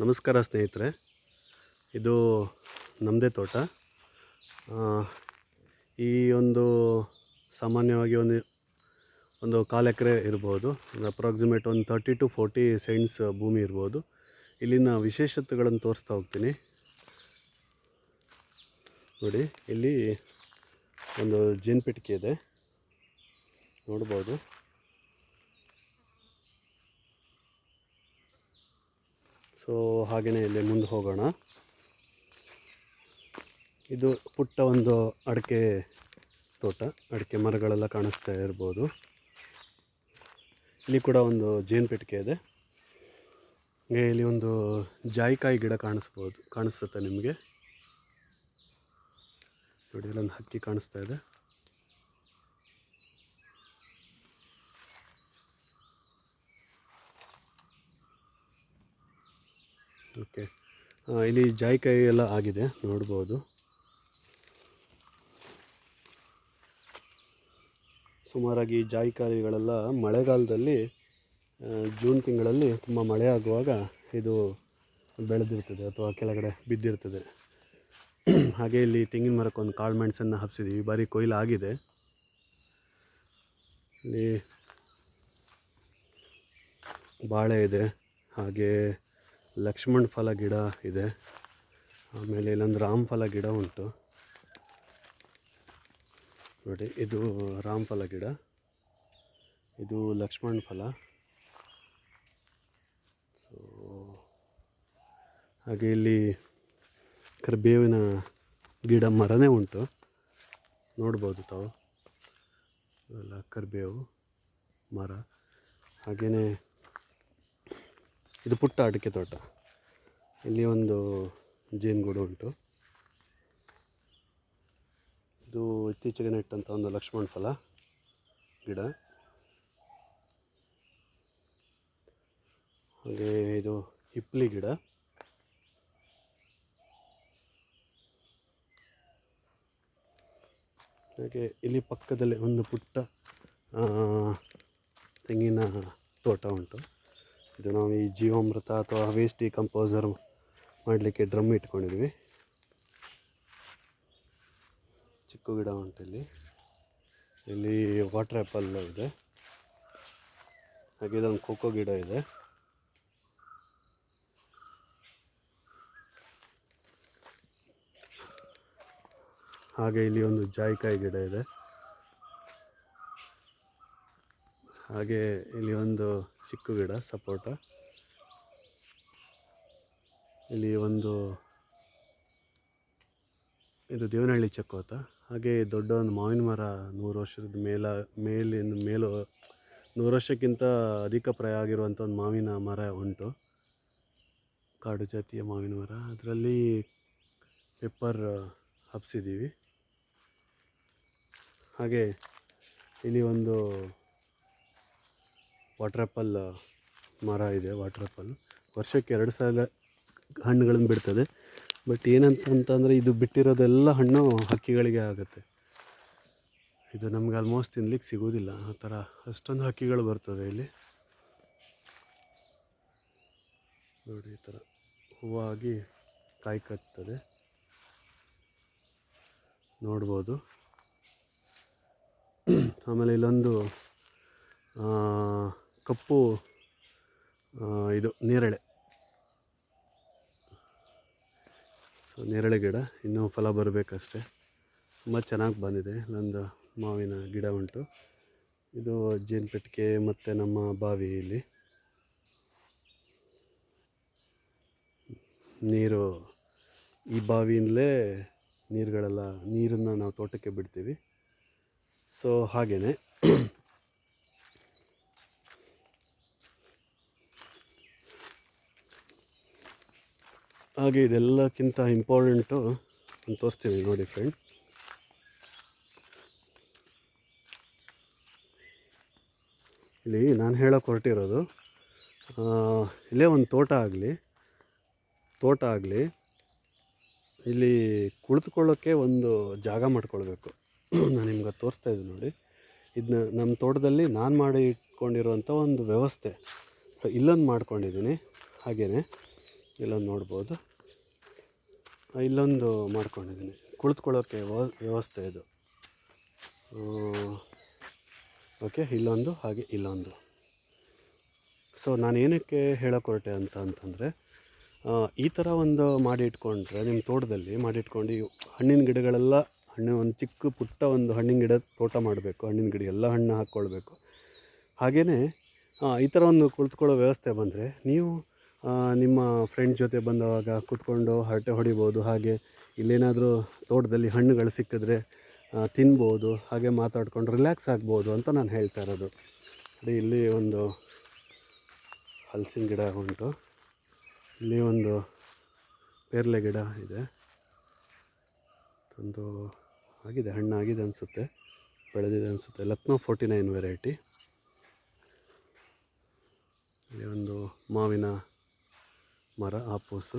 ನಮಸ್ಕಾರ ಸ್ನೇಹಿತರೆ. ಇದು ನಮ್ಮದೇ ತೋಟ. ಈ ಒಂದು ಸಾಮಾನ್ಯವಾಗಿ ಒಂದು ಒಂದು ಕಾಲು ಎಕರೆ ಇರ್ಬೋದು. ಅಪ್ರಾಕ್ಸಿಮೇಟ್ ಒಂದು ತರ್ಟಿ ಟು ಫೋರ್ಟಿ ಸೆಂಟ್ಸ್ ಭೂಮಿ ಇರ್ಬೋದು. ಇಲ್ಲಿನ ವಿಶೇಷತೆಗಳನ್ನು ತೋರಿಸ್ತಾ ಹೋಗ್ತೀನಿ. ನೋಡಿ, ಇಲ್ಲಿ ಒಂದು ಜೇನುಪೆಟ್ಟಿಗೆ ಇದೆ. ನೋಡ್ಬೋದು. ಸೊ ಹಾಗೆಯೇ ಇಲ್ಲಿ ಮುಂದೆ ಹೋಗೋಣ. ಇದು ಪುಟ್ಟ ಒಂದು ಅಡಿಕೆ ತೋಟ, ಅಡಿಕೆ ಮರಗಳೆಲ್ಲ ಕಾಣಿಸ್ತಾ ಇರ್ಬೋದು. ಇಲ್ಲಿ ಕೂಡ ಒಂದು ಜೇನುಪೆಟ್ಟಿಗೆ ಇದೆ. ಹಾಗೆ ಇಲ್ಲಿ ಒಂದು ಜಾಯಿಕಾಯಿ ಗಿಡ ಕಾಣಿಸ್ಬೋದು, ಕಾಣಿಸುತ್ತೆ ನಿಮಗೆ. ನೋಡಿ, ಇಲ್ಲೊಂದು ಹಕ್ಕಿ ಕಾಣಿಸ್ತಾ ಇದೆ. ಓಕೆ. ಇಲ್ಲಿ ಜಾಯಿಕಾಯಿ ಎಲ್ಲ ಆಗಿದೆ, ನೋಡ್ಬೋದು. ಸುಮಾರಾಗಿ ಜಾಯಿಕಾಯಿಗಳೆಲ್ಲ ಮಳೆಗಾಲದಲ್ಲಿ ಜೂನ್ ತಿಂಗಳಲ್ಲಿ ತುಂಬ ಮಳೆ ಆಗುವಾಗ ಇದು ಬೆಳೆದಿರ್ತದೆ ಅಥವಾ ಕೆಳಗಡೆ ಬಿದ್ದಿರ್ತದೆ. ಹಾಗೆ ಇಲ್ಲಿ ತೆಂಗಿನ ಮರಕ್ಕೊಂದು ಕಾಳು ಮೆಣಸನ್ನು ಹಬ್ಸಿದ್ದೀವಿ ಈ ಬಾರಿ ಕೊಯ್ಲು ಆಗಿದೆ. ಇಲ್ಲಿ ಬಾಳೆ ಇದೆ, ಹಾಗೆ ಲಕ್ಷ್ಮಣ ಫಲ ಗಿಡ ಇದೆ. ಆಮೇಲೆ ಇಲ್ಲೊಂದು ರಾಮಫಲ ಗಿಡ ಉಂಟು. ನೋಡಿ, ಇದು ರಾಮಫಲ ಗಿಡ. ಇದು ಲಕ್ಷ್ಮಣ್ ಫಲ. ಸೊ ಹಾಗೆ ಇಲ್ಲಿ ಕರಿಬೇವಿನ ಗಿಡ ಮರನೇ ಉಂಟು. ನೋಡ್ಬೋದು ತಾವು. ಎಲ್ಲ ಕರಿಬೇವು ಮರ. ಹಾಗೆಯೇ ಇದು ಪುಟ್ಟ ಅಡಿಕೆ ತೋಟ. ಇಲ್ಲಿ ಒಂದು ಜೇನುಗೂಡು ಉಂಟು. ಇದು ಇತ್ತೀಚೆಗೆ ನೆಟ್ಟಂಥ ಒಂದು ಲಕ್ಷ್ಮಣ ಫಲ ಗಿಡ. ಹಾಗೆ ಇದು ಹಿಪ್ಲಿ ಗಿಡ. ಹಾಗೆ ಇಲ್ಲಿ ಪಕ್ಕದಲ್ಲಿ ಒಂದು ಪುಟ್ಟ ತೆಂಗಿನ ತೋಟ ಉಂಟು. ಇದು ನಾವು ಈ ಜೀವಾಮೃತ ಅಥವಾ ವೇಸ್ಟ್ ಡಿಕಂಪೋಸರ್ ಮಾಡಲಿಕ್ಕೆ ಡ್ರಮ್ ಇಟ್ಕೊಂಡಿದ್ವಿ. ಚಿಕ್ಕ ಗಿಡ ಉಂಟು ಇಲ್ಲಿ. ವಾಟರ್ ಆ್ಯಪಲ್ ಇದೆ. ಹಾಗೆ ಇದೊಂದು ಕೋಕೋ ಗಿಡ ಇದೆ. ಹಾಗೆ ಇಲ್ಲಿ ಒಂದು ಜಾಯಿಕಾಯಿ ಗಿಡ ಇದೆ. ಹಾಗೆ ಇಲ್ಲಿ ಒಂದು ಚಿಕ್ಕ ಗಿಡ, ಸಪೋಟ. ಇಲ್ಲಿ ಒಂದು ಇದು ದೇವನಹಳ್ಳಿ ಚಕ್ಕೋತ. ಹಾಗೆ ದೊಡ್ಡ ಒಂದು ಮಾವಿನ ಮರ ನೂರು ವರ್ಷದ ಮೇಲ ಮೇಲಿನ ಮೇಲು, ನೂರು ವರ್ಷಕ್ಕಿಂತ ಅಧಿಕ ಪ್ರಾಯ ಆಗಿರುವಂಥ ಒಂದು ಮಾವಿನ ಮರ ಉಂಟು. ಕಾಡು ಜಾತಿಯ ಮಾವಿನ ಮರ. ಅದರಲ್ಲಿ ಪೆಪ್ಪರ್ ಹಬ್ಸಿದ್ದೀವಿ. ಹಾಗೆ ಇಲ್ಲಿ ಒಂದು ವಾಟರ್ ಮರ ಇದೆ ವಾಟರ್ ವರ್ಷಕ್ಕೆ ಎರಡು ಸಾವಿರ ಹಣ್ಣುಗಳನ್ನು ಬಿಡ್ತದೆ. ಬಟ್ ಏನಂತ ಅಂತಂದರೆ ಇದು ಬಿಟ್ಟಿರೋದೆಲ್ಲ ಹಣ್ಣು ಹಕ್ಕಿಗಳಿಗೆ ಆಗುತ್ತೆ. ಇದು ನಮ್ಗೆ ಆಲ್ಮೋಸ್ಟ್ ತಿನ್ಲಿಕ್ಕೆ ಸಿಗೋದಿಲ್ಲ ಆ ಥರ ಅಷ್ಟೊಂದು ಹಕ್ಕಿಗಳು ಬರ್ತದೆ ಇಲ್ಲಿ. ನೋಡಿ, ಈ ಥರ ಹೂವಾಗಿ ಕಾಯಿ ಕಟ್ತದೆ. ನೋಡ್ಬೋದು. ಆಮೇಲೆ ಇಲ್ಲೊಂದು ಕಪ್ಪು ಇದು ನೇರಳೆ. ಸೊ ನೇರಳೆ ಗಿಡ. ಇನ್ನೂ ಫಲ ಬರಬೇಕಷ್ಟೆ. ತುಂಬ ಚೆನ್ನಾಗಿ ಬಂದಿದೆ. ನಂದು ಮಾವಿನ ಗಿಡ ಉಂಟು. ಇದು ಜೇನುಪೆಟ್ಟಿಗೆ ಮತ್ತು ನಮ್ಮ ಬಾವಿ ಇಲ್ಲಿ. ನೀರು, ಈ ಬಾವಿಯಿಂದಲೇ ನೀರುಗಳೆಲ್ಲ, ನೀರನ್ನು ನಾವು ತೋಟಕ್ಕೆ ಬಿಡ್ತೀವಿ. ಸೊ ಹಾಗೆಯೇ ಹಾಗೆ ಇದೆಲ್ಲಕ್ಕಿಂತ ಇಂಪಾರ್ಟೆಂಟು ಅಂತ ತೋರಿಸ್ತೀನಿ ನೋಡಿ ಫ್ರೆಂಡ್ ಇಲ್ಲಿ ನಾನು ಹೇಳೋಕೆ ಹೊರಟಿರೋದು ಇಲ್ಲೇ ಒಂದು ತೋಟ ಆಗಲಿ ತೋಟ ಆಗಲಿ, ಇಲ್ಲಿ ಕುಳಿತುಕೊಳ್ಳೋಕ್ಕೆ ಒಂದು ಜಾಗ ಮಾಡ್ಕೊಳ್ಬೇಕು. ನಾನು ನಿಮ್ಗೆ ತೋರಿಸ್ತಾ ಇದ್ದೀನಿ ನೋಡಿ. ಇದನ್ನ ನಮ್ಮ ತೋಟದಲ್ಲಿ ನಾನು ಮಾಡಿ ಇಟ್ಕೊಂಡಿರುವಂಥ ಒಂದು ವ್ಯವಸ್ಥೆ. ಸೊ ಇಲ್ಲೊಂದು ಮಾಡ್ಕೊಂಡಿದ್ದೀನಿ ಹಾಗೆಯೇ ಇಲ್ಲೊಂದು ನೋಡ್ಬೋದು. ಇಲ್ಲೊಂದು ಮಾಡ್ಕೊಂಡಿದ್ದೀನಿ. ಕುಳಿತುಕೊಳ್ಳೋಕ್ಕೆ ವ್ಯವ- ವ್ಯವಸ್ಥೆ ಇದು. ಓಕೆ, ಇಲ್ಲೊಂದು ಹಾಗೆ ಇಲ್ಲೊಂದು. ಸೊ, ನಾನು ಏನಕ್ಕೆ ಹೇಳೋಕೆ ಹೊರಟೆ ಅಂತ ಅಂತಂದರೆ ಈ ಥರ ಒಂದು ಮಾಡಿ ಇಟ್ಕೊಂಡ್ರೆ ನಿಮ್ಮ ತೋಟದಲ್ಲಿ ಮಾಡಿ ಇಟ್ಕೊಂಡು ಈ ಹಣ್ಣಿನ ಗಿಡಗಳೆಲ್ಲ, ಹಣ್ಣು ಒಂದು ಚಿಕ್ಕ ಪುಟ್ಟ ಒಂದು ಹಣ್ಣಿನ ಗಿಡ ತೋಟ ಮಾಡಬೇಕು, ಹಣ್ಣಿನ ಗಿಡ ಎಲ್ಲ ಹಣ್ಣು ಹಾಕ್ಕೊಳ್ಬೇಕು. ಹಾಗೆಯೇ ಈ ಥರ ಒಂದು ಕುಳಿತುಕೊಳ್ಳೋ ವ್ಯವಸ್ಥೆ ಬಂದರೆ, ನೀವು ನಿಮ್ಮ ಫ್ರೆಂಡ್ ಜೊತೆ ಬಂದವಾಗ ಕೂತ್ಕೊಂಡು ಹರಟೆ ಹೊಡಿಬೋದು, ಹಾಗೆ ಇಲ್ಲೇನಾದರೂ ತೋಟದಲ್ಲಿ ಹಣ್ಣುಗಳು ಸಿಕ್ಕಿದ್ರೆ ತಿನ್ಬೋದು, ಹಾಗೆ ಮಾತಾಡ್ಕೊಂಡು ರಿಲ್ಯಾಕ್ಸ್ ಆಗ್ಬೋದು ಅಂತ ನಾನು ಹೇಳ್ತಾ ಇರೋದು. ಅದೇ ಇಲ್ಲಿ ಒಂದು ಹಲಸಿನ ಗಿಡ ಉಂಟು. ಇಲ್ಲಿ ಒಂದು ಪೇರಲೆ ಗಿಡ ಇದೆ. ಒಂದು ಆಗಿದೆ ಹಣ್ಣು ಆಗಿದೆ ಅನಿಸುತ್ತೆ, ಬೆಳೆದಿದೆ ಅನಿಸುತ್ತೆ. ಲಕ್ನೋ ಫೋರ್ಟಿ ನೈನ್ ವೆರೈಟಿ ಇಲ್ಲಿ ಒಂದು ಮಾವಿನ ಮರ ಆಪೋಸು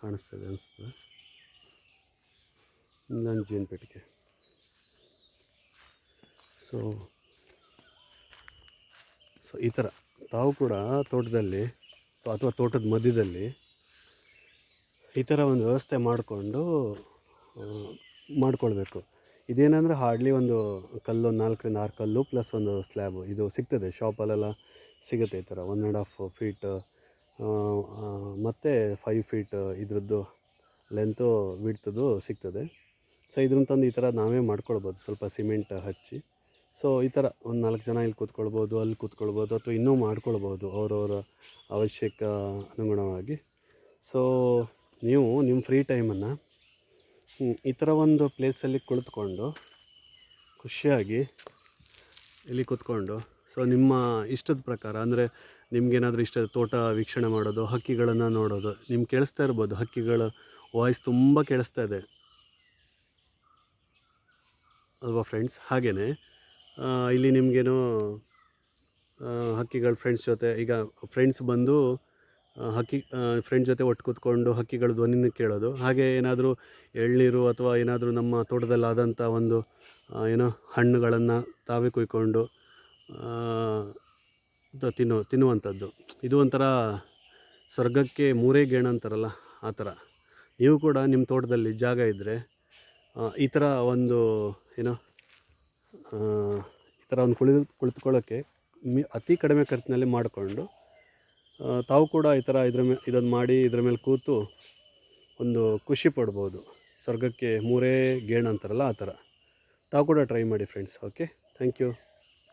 ಕಾಣಿಸ್ತದೆ, ಅನಿಸ್ತದೆ. ನನ್ನ ಜೀನ್ ಪೆಟ್ಟಿಗೆ. ಸೊ ಸೊ ಈ ಥರ ತಾವು ಕೂಡ ತೋಟದಲ್ಲಿ, ಅಥವಾ ತೋಟದ ಮಧ್ಯದಲ್ಲಿ, ಈ ಥರ ಒಂದು ವ್ಯವಸ್ಥೆ ಮಾಡಿಕೊಂಡು ಮಾಡ್ಕೊಳ್ಬೇಕು. ಇದೇನಂದರೆ ಹಾರ್ಡ್ಲಿ ಒಂದು ಕಲ್ಲು, ನಾಲ್ಕರಿಂದ ಆರು ಕಲ್ಲು, ಪ್ಲಸ್ ಒಂದು ಸ್ಲ್ಯಾಬು. ಇದು ಸಿಗ್ತದೆ, ಶಾಪಲ್ಲೆಲ್ಲ ಸಿಗುತ್ತೆ ಈ ಥರ ಒನ್ ಆ್ಯಂಡ್ ಹಾಫ್ ಫೀಟ್ ಮತ್ತು ಫೈವ್ ಫೀಟ್ ಇದ್ರದ್ದು ಲೆಂತು ವಿಡ್ತದು ಸಿಗ್ತದೆ. ಸೊ ಇದ್ರನ್ನ ತಂದು ಈ ಥರ ನಾವೇ ಮಾಡ್ಕೊಳ್ಬೋದು. ಸ್ವಲ್ಪ ಸಿಮೆಂಟ್ ಹಚ್ಚಿ. ಸೊ ಈ ಥರ ಒಂದು ನಾಲ್ಕು ಜನ ಇಲ್ಲಿ ಕೂತ್ಕೊಳ್ಬೋದು, ಅಲ್ಲಿ ಕೂತ್ಕೊಳ್ಬೋದು, ಅಥವಾ ಇನ್ನೂ ಮಾಡ್ಕೊಳ್ಬೋದು ಅವರವರ ಅವಶ್ಯಕ ಅನುಗುಣವಾಗಿ. ಸೊ ನೀವು ನಿಮ್ಮ ಫ್ರೀ ಟೈಮನ್ನು ಈ ಥರ ಒಂದು ಪ್ಲೇಸಲ್ಲಿ ಕುಳಿತುಕೊಂಡು ಖುಷಿಯಾಗಿ ಇಲ್ಲಿ ಕೂತ್ಕೊಂಡು ಸೊ ನಿಮ್ಮ ಇಷ್ಟದ ಪ್ರಕಾರ, ಅಂದರೆ ನಿಮಗೇನಾದರೂ ಇಷ್ಟ ತೋಟ ವೀಕ್ಷಣೆ ಮಾಡೋದು, ಹಕ್ಕಿಗಳನ್ನು ನೋಡೋದು ನಿಮ್ಗೆ ಕೇಳಿಸ್ತಾ ಇರ್ಬೋದು, ಹಕ್ಕಿಗಳ ವಾಯ್ಸ್ ತುಂಬ ಕೇಳಿಸ್ತಾ ಇದೆ. ಅಲ್ವಾ ಫ್ರೆಂಡ್ಸ್ ಹಾಗೆಯೇ ಇಲ್ಲಿ ನಿಮಗೇನು ಹಕ್ಕಿಗಳ ಫ್ರೆಂಡ್ಸ್ ಜೊತೆ, ಈಗ ಫ್ರೆಂಡ್ಸ್ ಬಂದು ಹಕ್ಕಿ ಫ್ರೆಂಡ್ ಜೊತೆ ಒಟ್ಟು ಕೂತ್ಕೊಂಡು ಹಕ್ಕಿಗಳ ಧ್ವನಿನ ಕೇಳೋದು, ಹಾಗೆ ಏನಾದರೂ ಎಳ್ನೀರು ಅಥವಾ ಏನಾದರೂ ನಮ್ಮ ತೋಟದಲ್ಲಾದಂಥ ಒಂದು ಏನೋ ಹಣ್ಣುಗಳನ್ನು ತಾವೇ ಕುಯ್ಕೊಂಡು ತಿನ್ನೋ, ತಿನ್ನುವಂಥದ್ದು. ಇದು ಒಂಥರ ಸ್ವರ್ಗಕ್ಕೆ ಮೂರೇ ಗೇಣ ಅಂತಾರಲ್ಲ, ಆ ಥರ. ನೀವು ಕೂಡ ನಿಮ್ಮ ತೋಟದಲ್ಲಿ ಜಾಗ ಇದ್ದರೆ ಈ ಥರ ಒಂದು, ಏನೋ ಈ ಥರ ಒಂದು ಕುಳಿ ಕುಳಿತುಕೊಳ್ಳೋಕ್ಕೆ ಮಿ, ಅತಿ ಕಡಿಮೆ ಖರ್ಚಿನಲ್ಲಿ ಮಾಡಿಕೊಂಡು ತಾವು ಕೂಡ ಈ ಥರ ಇದ್ರ ಮೇಲೆ ಇದನ್ನು ಮಾಡಿ ಇದ್ರ ಮೇಲೆ ಕೂತು ಒಂದು ಖುಷಿ ಪಡ್ಬೋದು. ಸ್ವರ್ಗಕ್ಕೆ ಮೂರೇ ಗೇಣ ಅಂತಾರಲ್ಲ, ಆ ಥರ. ತಾವು ಕೂಡ ಟ್ರೈ ಮಾಡಿ ಫ್ರೆಂಡ್ಸ್, ಓಕೆ? Thank you.